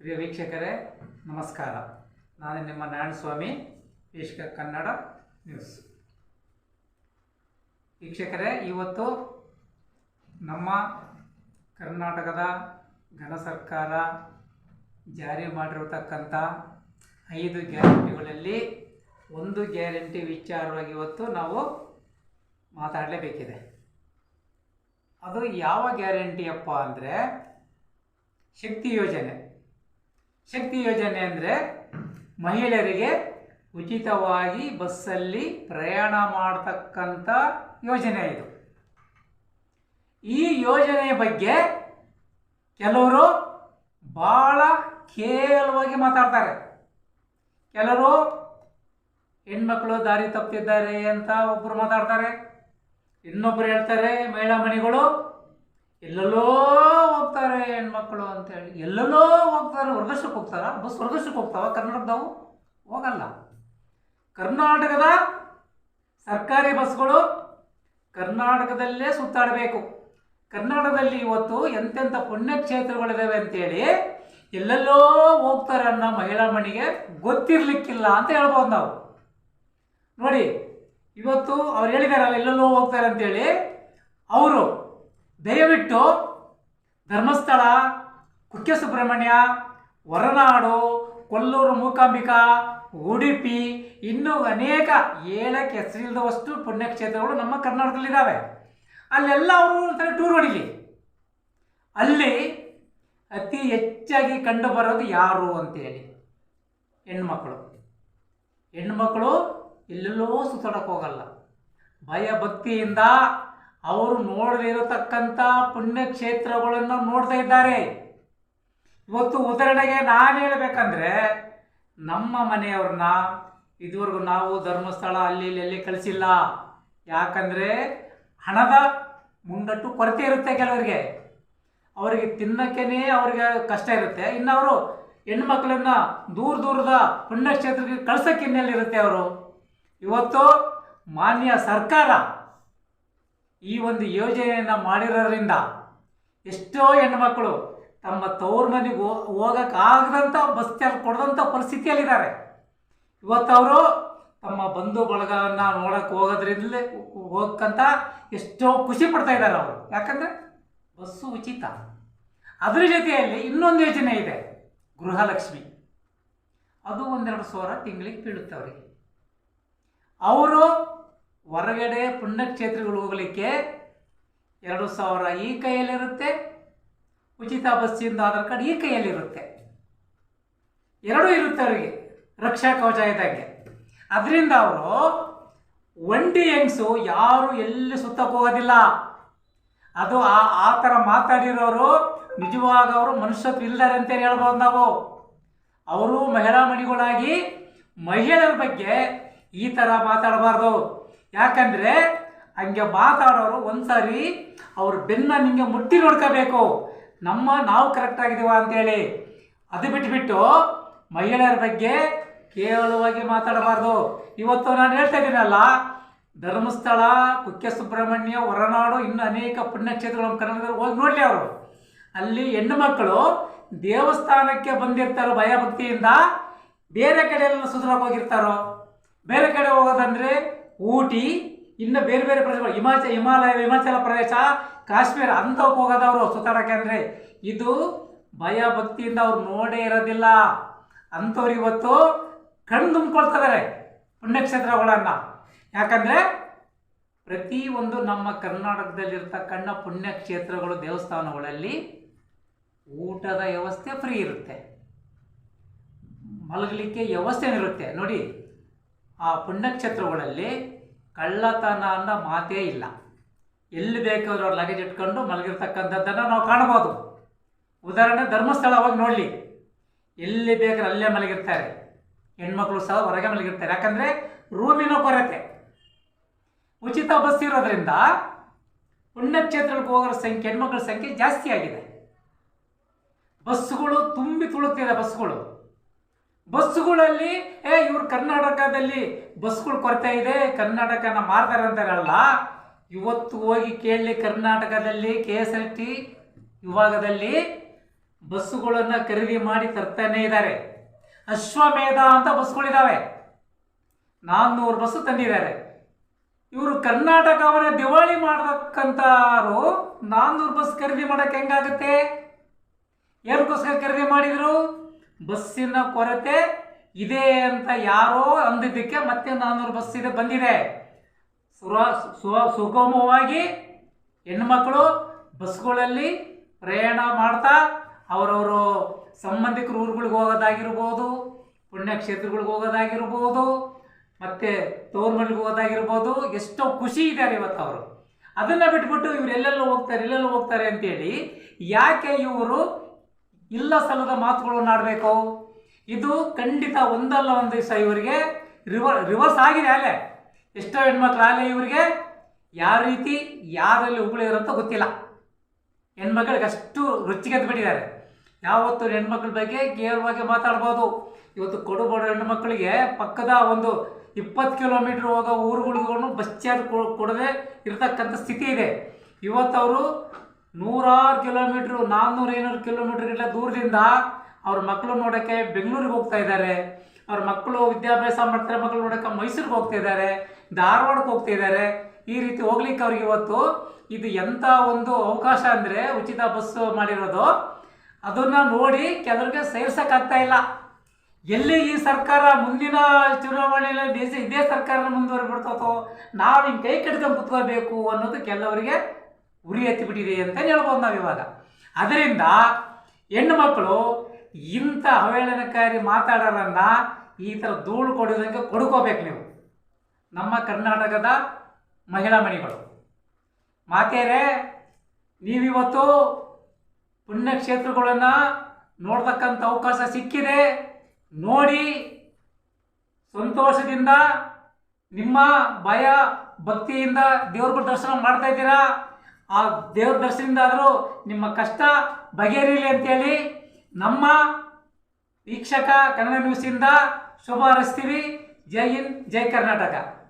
ಪ್ರಿಯ ವೀಕ್ಷಕರೇ, ನಮಸ್ಕಾರ. ನಾನು ನಿಮ್ಮ ನಾರಾಯಣಸ್ವಾಮಿ, ವೀಕ್ಷಕ ಕನ್ನಡ ನ್ಯೂಸ್. ವೀಕ್ಷಕರೇ, ಇವತ್ತು ನಮ್ಮ ಕರ್ನಾಟಕದ ಘನ ಸರ್ಕಾರ ಜಾರಿ ಮಾಡಿರತಕ್ಕಂಥ ಐದು ಗ್ಯಾರಂಟಿಗಳಲ್ಲಿ ಒಂದು ಗ್ಯಾರಂಟಿ ವಿಚಾರವಾಗಿ ಇವತ್ತು ನಾವು ಮಾತಾಡಲೇಬೇಕಿದೆ. ಅದು ಯಾವ ಗ್ಯಾರಂಟಿಯಪ್ಪ ಅಂದರೆ ಶಕ್ತಿ ಯೋಜನೆ. ಶಕ್ತಿ ಯೋಜನೆ ಅಂದರೆ ಮಹಿಳೆಯರಿಗೆ ಉಚಿತವಾಗಿ ಬಸ್ಸಲ್ಲಿ ಪ್ರಯಾಣ ಮಾಡತಕ್ಕಂಥ ಯೋಜನೆ ಇದು. ಈ ಯೋಜನೆಯ ಬಗ್ಗೆ ಕೆಲವರು ಭಾಳ ಕೇವಲವಾಗಿ ಮಾತಾಡ್ತಾರೆ. ಕೆಲವರು ಹೆಣ್ಮಕ್ಳು ದಾರಿ ತಪ್ಪಿದ್ದಾರೆ ಅಂತ ಒಬ್ಬರು ಮಾತಾಡ್ತಾರೆ. ಇನ್ನೊಬ್ಬರು ಹೇಳ್ತಾರೆ, ಮಹಿಳಾ ಮಣಿಗಳು ಎಲ್ಲೆಲ್ಲೋ ಹೋಗ್ತಾರೆ ಹೆಣ್ಮಕ್ಳು ಅಂತೇಳಿ ಎಲ್ಲೆಲ್ಲೋ ಹೋಗ್ತಾರೆ. ಹೊರದೇಶಕ್ಕೆ ಹೋಗ್ತಾರ? ಬಸ್ ಹೊರದೇಶಕ್ಕೆ ಹೋಗ್ತಾವ? ಕರ್ನಾಟಕದವು? ಹೋಗಲ್ಲ. ಕರ್ನಾಟಕದ ಸರ್ಕಾರಿ ಬಸ್ಗಳು ಕರ್ನಾಟಕದಲ್ಲೇ ಸುತ್ತಾಡಬೇಕು. ಕರ್ನಾಟಕದಲ್ಲಿ ಇವತ್ತು ಎಂತೆಂಥ ಪುಣ್ಯಕ್ಷೇತ್ರಗಳಿದ್ದಾವೆ ಅಂತೇಳಿ ಎಲ್ಲೆಲ್ಲೋ ಹೋಗ್ತಾರೆ ಅನ್ನೋ ಮಹಿಳಾ ಮಣಿಗೆ ಗೊತ್ತಿರಲಿಕ್ಕಿಲ್ಲ ಅಂತ ಹೇಳ್ಬೋದು ನಾವು. ನೋಡಿ, ಇವತ್ತು ಅವ್ರು ಹೇಳಿದಾರಲ್ಲ ಎಲ್ಲೆಲ್ಲೋ ಹೋಗ್ತಾರೆ ಅಂತೇಳಿ. ಅವರು ದಯವಿಟ್ಟು ಧರ್ಮಸ್ಥಳ ಕುಕ್ಕೆ ಸುಬ್ರಹ್ಮಣ್ಯ ಹೊರನಾಡು, ಕೊಲ್ಲೂರು, ಮೂಕಾಂಬಿಕಾ, ಉಡುಪಿ ಇನ್ನೂ ಅನೇಕ ಏಳಕ್ಕೆ ಹೆಸರಿಲ್ಲದವಷ್ಟು ಪುಣ್ಯಕ್ಷೇತ್ರಗಳು ನಮ್ಮ ಕರ್ನಾಟಕದಲ್ಲಿದ್ದಾವೆ. ಅಲ್ಲೆಲ್ಲ ಅವರು ಒಂಥರ ಟೂರ್ ಹೊಡಿಲಿ ಅಲ್ಲಿ ಅತಿ ಹೆಚ್ಚಾಗಿ ಕಂಡು ಬರೋದು ಯಾರು ಅಂತೇಳಿ. ಹೆಣ್ಮಕ್ಳು. ಹೆಣ್ಮಕ್ಳು ಎಲ್ಲೆಲ್ಲೋ ಸುತ್ತಾಡಕ್ಕೆ ಹೋಗಲ್ಲ. ಭಯ ಭಕ್ತಿಯಿಂದ ಅವರು ನೋಡದೇ ಇರತಕ್ಕಂಥ ಪುಣ್ಯಕ್ಷೇತ್ರಗಳನ್ನು ನೋಡ್ತಾ ಇದ್ದಾರೆ. ಇವತ್ತು ಉದಾಹರಣೆಗೆ ನಾನು ಹೇಳಬೇಕಂದ್ರೆ, ನಮ್ಮ ಮನೆಯವ್ರನ್ನ ಇದುವರೆಗೂ ನಾವು ಧರ್ಮಸ್ಥಳ ಅಲ್ಲಿ ಇಲ್ಲಿ ಕಳಿಸಿಲ್ಲ. ಯಾಕಂದರೆ ಹಣದ ಮುಂಗಟ್ಟು ಕೊರತೆ ಇರುತ್ತೆ ಕೆಲವರಿಗೆ. ಅವರಿಗೆ ತಿನ್ನಕ್ಕೇನೆ ಅವರಿಗೆ ಕಷ್ಟ ಇರುತ್ತೆ. ಇನ್ನು ಅವರು ಹೆಣ್ಮಕ್ಳನ್ನ ದೂರ ದೂರದ ಪುಣ್ಯಕ್ಷೇತ್ರಕ್ಕೆ ಕಳ್ಸಕ್ಕೆ ಇನ್ನೆಲ್ಲಿರುತ್ತೆ ಅವರು. ಇವತ್ತು ಮಾನ್ಯ ಸರ್ಕಾರ ಈ ಒಂದು ಯೋಜನೆಯನ್ನು ಮಾಡಿರೋದ್ರಿಂದ ಎಷ್ಟೋ ಹೆಣ್ಮಕ್ಳು ತಮ್ಮ ತವ್ರ ಮನೆಗೆ ಹೋಗೋಕ್ಕಾಗದಂಥ ಬಸ್ ಚಾರ್ಜ್ ಕೊಡದಂಥ ಪರಿಸ್ಥಿತಿಯಲ್ಲಿದ್ದಾರೆ. ಇವತ್ತವರು ತಮ್ಮ ಬಂಧು ಬಳಗವನ್ನು ನೋಡಕ್ಕೆ ಹೋಗೋದ್ರಿಂದಲೇ ಹೋಗಕ್ಕಂತ ಎಷ್ಟೋ ಖುಷಿ ಪಡ್ತಾ ಇದ್ದಾರೆ ಅವರು. ಯಾಕಂದರೆ ಬಸ್ಸು ಉಚಿತ. ಅದರ ಜೊತೆಯಲ್ಲಿ ಇನ್ನೊಂದು ಯೋಜನೆ ಇದೆ, ಗೃಹಲಕ್ಷ್ಮಿ. ಅದು ಒಂದೆರಡು ಸಾವಿರ ತಿಂಗಳಿಗೆ ಬೀಳುತ್ತೆ ಅವರಿಗೆ. ಅವರು ಹೊರಗಡೆ ಪುಣ್ಯಕ್ಷೇತ್ರಗಳು ಹೋಗಲಿಕ್ಕೆ ಎರಡು ಸಾವಿರ ಈ ಕೈಯಲ್ಲಿರುತ್ತೆ. ಉಚಿತ ಬಸ್ಸಿಂದ ಆಧಾರ್ ಕಾರ್ಡ್ ಈ ಕೈಯಲ್ಲಿರುತ್ತೆ. ಎರಡೂ ಇರುತ್ತೆ ಅವರಿಗೆ, ರಕ್ಷಾ ಕವಚ ಇದ್ದಾಗೆ. ಅದರಿಂದ ಅವರು ಒಂಟಿ ಹೆಂಗ್ಸು ಯಾರು ಎಲ್ಲಿ ಸುತ್ತಕ್ಕೆ ಹೋಗೋದಿಲ್ಲ. ಅದು ಆ ಆ ಥರ ಮಾತಾಡಿರೋರು ನಿಜವಾಗ ಅವರು ಮನುಷ್ಯತ್ವ ಇಲ್ದಾರೆ ಅಂತ ಹೇಳ್ಬೋದು ನಾವು. ಅವರು ಮಹಿಳಾ ಮಣಿಗಳಾಗಿ ಮಹಿಳೆಯರ ಬಗ್ಗೆ ಈ ಥರ ಮಾತಾಡಬಾರ್ದು. ಯಾಕಂದರೆ ಹಂಗೆ ಮಾತಾಡೋರು ಒಂದ್ಸಾರಿ ಅವ್ರ ಬೆನ್ನ ನಿಂಗೆ ಮುಟ್ಟಿ ನೋಡ್ಕೋಬೇಕು. ನಮ್ಮ ನಾವು ಕರೆಕ್ಟ್ ಆಗಿದ್ದೀವ ಅಂತೇಳಿ. ಅದು ಬಿಟ್ಬಿಟ್ಟು ಮಹಿಳೆಯರ ಬಗ್ಗೆ ಕೇವಲವಾಗಿ ಮಾತಾಡಬಾರ್ದು. ಇವತ್ತು ನಾನು ಹೇಳ್ತಾ ಇದ್ದೀನಲ್ಲ, ಧರ್ಮಸ್ಥಳ ಕುಕ್ಕೆ ಸುಬ್ರಹ್ಮಣ್ಯ ಹೊರನಾಡು, ಇನ್ನು ಅನೇಕ ಪುಣ್ಯಕ್ಷೇತ್ರಗಳು ನಮ್ಮ ಕರ್ನಾಟಕದಲ್ಲಿ ಹೋಗಿ ನೋಡಲಿ ಅವರು. ಅಲ್ಲಿ ಹೆಣ್ಣು ಮಕ್ಕಳು ದೇವಸ್ಥಾನಕ್ಕೆ ಬಂದಿರ್ತಾರೋ ಭಯಭಕ್ತಿಯಿಂದ ಬೇರೆ ಕಡೆ ಎಲ್ಲ ಸುಧಾರಕ್ಕೆ ಹೋಗಿರ್ತಾರೋ? ಬೇರೆ ಕಡೆ ಹೋಗೋದಂದ್ರೆ ಊಟಿ, ಇನ್ನು ಬೇರೆ ಬೇರೆ ಪ್ರದೇಶಗಳು ಹಿಮಾಚಲ ಹಿಮಾಲಯ ಹಿಮಾಚಲ ಪ್ರದೇಶ, ಕಾಶ್ಮೀರ ಅಂತ ಹೋಗೋದವರು ಸುತ್ತಾಡೋಕೆ ಅಂದರೆ ಇದು ಭಯ ಭಕ್ತಿಯಿಂದ ಅವ್ರು ನೋಡೇ ಇರೋದಿಲ್ಲ. ಅಂಥವ್ರು ಇವತ್ತು ಕಣ್ಣು ತುಂಬಿಕೊಳ್ತಿದ್ದಾರೆ ಪುಣ್ಯಕ್ಷೇತ್ರಗಳನ್ನು. ಯಾಕಂದರೆ ಪ್ರತಿಯೊಂದು ನಮ್ಮ ಕರ್ನಾಟಕದಲ್ಲಿರ್ತಕ್ಕಂಥ ಪುಣ್ಯಕ್ಷೇತ್ರಗಳು ದೇವಸ್ಥಾನಗಳಲ್ಲಿ ಊಟದ ವ್ಯವಸ್ಥೆ ಫ್ರೀ ಇರುತ್ತೆ. ಮಲಗಲಿಕ್ಕೆ ವ್ಯವಸ್ಥೆ ಇರುತ್ತೆ. ನೋಡಿ ಆ ಪುಣ್ಯಕ್ಷೇತ್ರಗಳಲ್ಲಿ ಕಳ್ಳತನ ಅನ್ನೋ ಮಾತೇ ಇಲ್ಲ. ಎಲ್ಲಿ ಬೇಕಾದ್ರೂ ಅವ್ರು ಲಗೇಜ್ ಇಟ್ಕೊಂಡು ಮಲಗಿರ್ತಕ್ಕಂಥದ್ದನ್ನು ನಾವು ಕಾಣ್ಬೋದು ಉದಾಹರಣೆ ಧರ್ಮಸ್ಥಳ ಅವಾಗ ನೋಡಲಿ. ಎಲ್ಲಿ ಬೇಕಾದ್ರೆ ಅಲ್ಲೇ ಮಲಗಿರ್ತಾರೆ. ಹೆಣ್ಮಕ್ಳು ಸಹ ಹೊರಗೆ ಮಲಗಿರ್ತಾರೆ. ಯಾಕಂದರೆ ರೂಮಿನ ಕೊರತೆ. ಉಚಿತ ಬಸ್ ಇರೋದ್ರಿಂದ ಪುಣ್ಯಕ್ಷೇತ್ರಕ್ಕೆ ಹೋಗೋರ ಸಂಖ್ಯೆ, ಹೆಣ್ಮಕ್ಳ ಸಂಖ್ಯೆ ಜಾಸ್ತಿ ಆಗಿದೆ. ಬಸ್ಸುಗಳು ತುಂಬಿ ತುಳುತ್ತಿದೆ ಬಸ್ಸುಗಳು. ಬಸ್ಸುಗಳಲ್ಲಿ, ಏ, ಇವ್ರು ಕರ್ನಾಟಕದಲ್ಲಿ ಬಸ್ಗಳು ಕೊರತೆ ಇದೆ, ಕರ್ನಾಟಕನ ಮಾರ್ತಾರೆ ಅಂತಾರಲ್ಲ ಇವತ್ತು ಹೋಗಿ ಕೇಳಲಿ ಕರ್ನಾಟಕದಲ್ಲಿ ಕೆ ಎಸ್ ಆರ್ ಟಿ ವಿಭಾಗದಲ್ಲಿ ಬಸ್ಸುಗಳನ್ನು ಖರೀದಿ ಮಾಡಿ ತರ್ತಾನೆ ಇದ್ದಾರೆ. ಅಶ್ವಮೇಧ ಅಂತ ಬಸ್ಗಳಿದ್ದಾವೆ ನಾನ್ನೂರು ಬಸ್ಸು ತಂದಿದ್ದಾರೆ. ಇವರು ಕರ್ನಾಟಕವನ್ನ ದಿವಾಳಿ ಮಾಡತಕ್ಕಂಥವ್ರು ನಾನ್ನೂರು ಬಸ್ ಖರೀದಿ ಮಾಡಕ್ಕೆ ಹೆಂಗಾಗುತ್ತೆ? ಏನಕ್ಕೋಸ್ಕರ ಖರೀದಿ ಮಾಡಿದ್ರು? ಬಸ್ಸಿನ ಕೊರತೆ ಇದೆ ಅಂತ ಯಾರೋ ಅಂದಿದ್ದಕ್ಕೆ ಮತ್ತೆ ನಾನ್ನೂರು ಬಸ್ ಇದೆ, ಬಂದಿದೆ. ಸುಗಮವಾಗಿ ಹೆಣ್ಮಕ್ಳು ಬಸ್ಗಳಲ್ಲಿ ಪ್ರಯಾಣ ಮಾಡ್ತಾ ಅವರವರು ಸಂಬಂಧಿಕರ ಊರುಗಳಿಗೆ ಹೋಗೋದಾಗಿರ್ಬೋದು, ಪುಣ್ಯಕ್ಷೇತ್ರಗಳಿಗೆ ಹೋಗೋದಾಗಿರ್ಬೋದು, ಮತ್ತು ಮನೆಗೆ ಹೋಗೋದಾಗಿರ್ಬೋದು, ಎಷ್ಟೋ ಖುಷಿ ಇದ್ದಾರೆ ಇವತ್ತು ಅವರು. ಅದನ್ನು ಬಿಟ್ಬಿಟ್ಟು ಇವರೆಲ್ಲೆಲ್ಲೋ ಹೋಗ್ತಾರೆ, ಎಲ್ಲೆಲ್ಲೋ ಹೋಗ್ತಾರೆ ಅಂತೇಳಿ ಯಾಕೆ ಇವರು ಇಲ್ಲ ಸಲ್ಲದ ಮಾತುಗಳನ್ನು ಆಡಬೇಕು ಇದು ಖಂಡಿತ ಒಂದಲ್ಲ ಒಂದು ದಿವಸ ಇವರಿಗೆ ರಿವರ್ ರಿವರ್ಸ್ ಆಗಿದೆ ಅಲ್ಲೇ ಎಷ್ಟೋ ಹೆಣ್ಮಕ್ಳು ಅಲ್ಲೇ ಇವರಿಗೆ ಯಾವ ರೀತಿ, ಯಾರಲ್ಲಿ ಅಂತ ಗೊತ್ತಿಲ್ಲ. ಹೆಣ್ಮಕ್ಳಿಗೆ ಅಷ್ಟು ರುಚಿಗೆದ್ದು ಬಿಟ್ಟಿದ್ದಾರೆ ಯಾವತ್ತು ಹೆಣ್ಮಕ್ಳ ಬಗ್ಗೆ ಗೇರವಾಗಿ ಮಾತಾಡ್ಬೋದು. ಇವತ್ತು ಕೊಡು ಬಡ ಹೆಣ್ಮಕ್ಳಿಗೆ ಪಕ್ಕದ ಒಂದು ಇಪ್ಪತ್ತು ಕಿಲೋಮೀಟ್ರ್ ಹೋಗೋ ಊರುಗಳಿಗೂ ಬಸ್ ಚಾರ್ಜ್ ಕೊಡದೆ ಇರತಕ್ಕಂಥ ಸ್ಥಿತಿ ಇದೆ. ಇವತ್ತು ಅವರು ನೂರಾರು ಕಿಲೋಮೀಟ್ರು, ನಾನ್ನೂರು, ಐನೂರು ಇಲ್ಲ ದೂರದಿಂದ ಅವ್ರ ಮಕ್ಕಳು ನೋಡೋಕ್ಕೆ ಬೆಂಗಳೂರಿಗೆ ಹೋಗ್ತಾ ಇದ್ದಾರೆ. ಅವ್ರ ಮಕ್ಕಳು ವಿದ್ಯಾಭ್ಯಾಸ ಮಾಡ್ತಾರೆ ಮಕ್ಕಳು ನೋಡೋಕ್ಕೆ ಮೈಸೂರಿಗೆ ಹೋಗ್ತಾ ಇದ್ದಾರೆ, ಧಾರವಾಡಕ್ಕೆ ಹೋಗ್ತಾ ಇದ್ದಾರೆ. ಈ ರೀತಿ ಹೋಗ್ಲಿಕ್ಕೆ ಅವ್ರಿಗೆ ಇವತ್ತು ಇದು ಎಂಥ ಒಂದು ಅವಕಾಶ ಅಂದರೆ ಉಚಿತ ಬಸ್ ಮಾಡಿರೋದು. ಅದನ್ನು ನೋಡಿ ಕೆಲವ್ರಿಗೆ ಸೇರ್ಸೋಕ್ಕಾಗ್ತಾ ಇಲ್ಲ. ಎಲ್ಲಿ ಈ ಸರ್ಕಾರ ಮುಂದಿನ ಚುನಾವಣೆಯಲ್ಲಿ ದೇಶ ಇದೇ ಸರ್ಕಾರ ಮುಂದುವರಿಬಿಡ್ತೋ ನಾವು ಹಿಂಗೆ ಕೈ ಕಟ್ಕೊಂಡು ಕುತ್ಕೋಬೇಕು ಅನ್ನೋದು ಕೆಲವರಿಗೆ ಉರಿ ಎತ್ತಿಬಿಟ್ಟಿದೆ ಅಂತ ಹೇಳ್ಬೋದು ನಾವು ಇವಾಗ. ಅದರಿಂದ ಹೆಣ್ಣು ಮಕ್ಕಳು ಇಂಥ ಅವಹೇಳನಕಾರಿ ಮಾತಾಡೋರನ್ನ ಈ ಥರ ಧೂಳು ಕೊಡೋದಂಗೆ ಕೊಡ್ಕೋಬೇಕು ನೀವು. ನಮ್ಮ ಕರ್ನಾಟಕದ ಮಹಿಳಾ ಮಣಿಗಳು. ಮಾತೇರೆ, ನೀವಿವತ್ತು ಪುಣ್ಯಕ್ಷೇತ್ರಗಳನ್ನು ನೋಡ್ತಕ್ಕಂಥ ಅವಕಾಶ ಸಿಕ್ಕಿದೆ. ನೋಡಿ, ಸಂತೋಷದಿಂದ, ನಿಮ್ಮ ಭಯ, ಭಕ್ತಿಯಿಂದ ದೇವ್ರ ದರ್ಶನ ಮಾಡ್ತಾ ಇದ್ದೀರಾ? ಆ ದೇವ್ರ ದರ್ಶನದಿಂದ ಆದರೂ ನಿಮ್ಮ ಕಷ್ಟ ಬಗೆಹರಿಲಿ ಅಂತೇಳಿ ನಮ್ಮ ವೀಕ್ಷಕ ಕನ್ನಡ ನ್ಯೂಸಿಂದ ಶುಭ ಹಾರೈಸ್ತೀವಿ. ಜೈ ಹಿಂದ್, ಜೈ ಕರ್ನಾಟಕ.